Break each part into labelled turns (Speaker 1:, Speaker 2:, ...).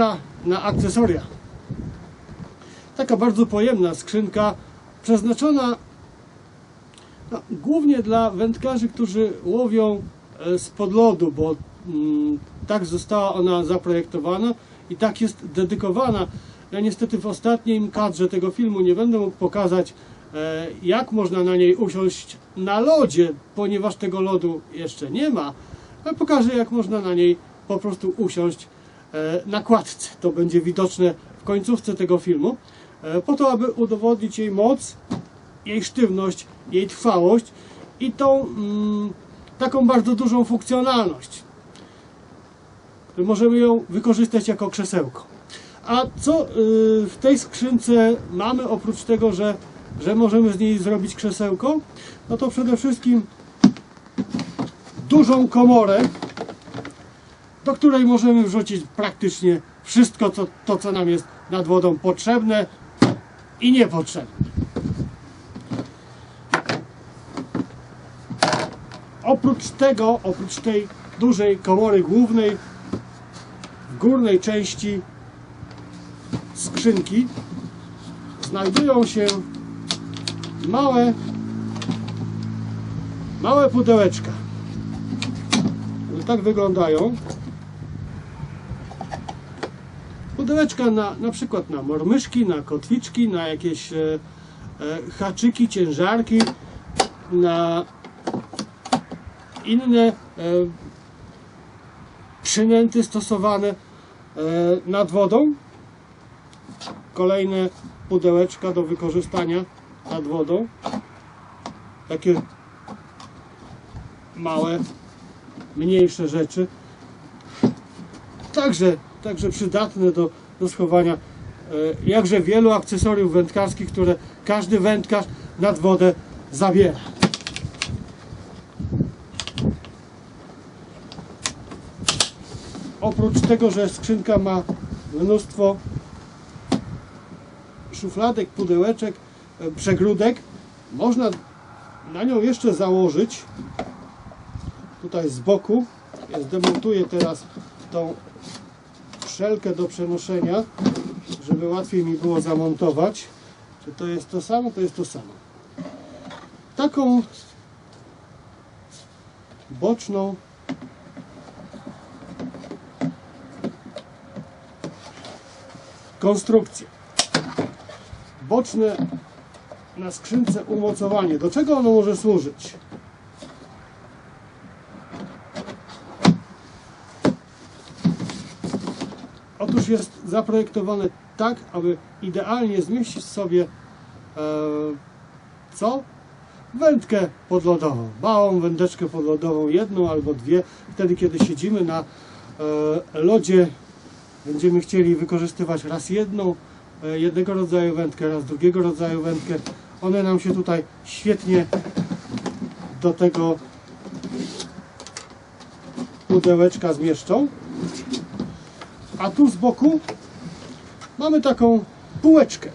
Speaker 1: skrzynka na akcesoria. Taka bardzo pojemna skrzynka, przeznaczona no, głównie dla wędkarzy, którzy łowią e, spod lodu, bo mm, tak została ona zaprojektowana i tak jest dedykowana. Ja niestety w ostatnim kadrze tego filmu nie będę mógł pokazać, e, jak można na niej usiąść na lodzie, ponieważ tego lodu jeszcze nie ma. Ale pokażę, jak można na niej po prostu usiąść e, na kładce. To będzie widoczne w końcówce tego filmu, e, po to, aby udowodnić jej moc, jej sztywność, jej trwałość i tą mm, taką bardzo dużą funkcjonalność. Możemy ją wykorzystać jako krzesełko. A co y, w tej skrzynce mamy oprócz tego, że, że możemy z niej zrobić krzesełko? No to przede wszystkim dużą komorę, do której możemy wrzucić praktycznie wszystko, co, to, co nam jest nad wodą potrzebne i niepotrzebne. Oprócz tego, oprócz tej dużej komory głównej, w górnej części skrzynki znajdują się małe małe pudełeczka. One tak wyglądają. Pudełeczka na, na przykład na mormyszki, na kotwiczki, na jakieś e, e, haczyki, ciężarki, na inne e, przynęty stosowane e, nad wodą. Kolejne pudełeczka do wykorzystania nad wodą. Takie małe, mniejsze rzeczy. Także, także przydatne do, do schowania e, jakże wielu akcesoriów wędkarskich, które każdy wędkarz nad wodę zabiera. Oprócz tego, że skrzynka ma mnóstwo szufladek, pudełeczek, e, przegródek, można na nią jeszcze założyć tutaj z boku. Ja zdemontuję teraz tą szelkę do przenoszenia, żeby łatwiej mi było zamontować. Czy to jest to samo? To jest to samo. Taką boczną konstrukcję. Boczne na skrzynce umocowanie. Do czego ono może służyć? Jest zaprojektowane tak, aby idealnie zmieścić sobie e, co? Wędkę podlodową, małą wędeczkę podlodową, jedną albo dwie. Wtedy, kiedy siedzimy na e, lodzie, będziemy chcieli wykorzystywać raz jedną, e, jednego rodzaju wędkę, raz drugiego rodzaju wędkę. One nam się tutaj świetnie do tego pudełeczka zmieszczą. A tu z boku mamy taką półeczkę.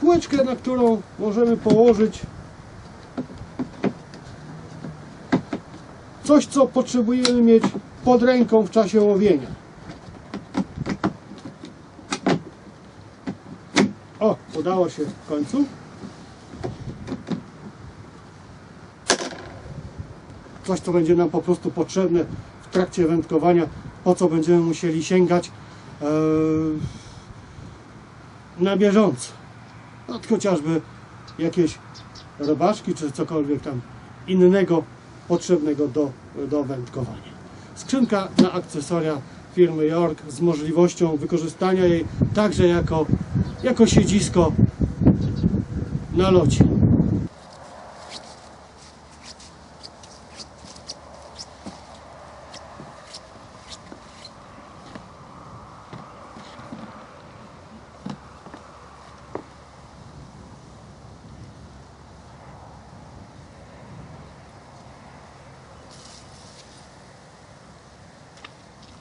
Speaker 1: Półeczkę, na którą możemy położyć coś, co potrzebujemy mieć pod ręką w czasie łowienia. O, udało się w końcu. Coś, co będzie nam po prostu potrzebne w trakcie wędkowania, po co będziemy musieli sięgać e, na bieżąco. No, chociażby jakieś robaczki, czy cokolwiek tam innego potrzebnego do, do wędkowania. Skrzynka na akcesoria firmy York z możliwością wykorzystania jej także jako, jako siedzisko na locie.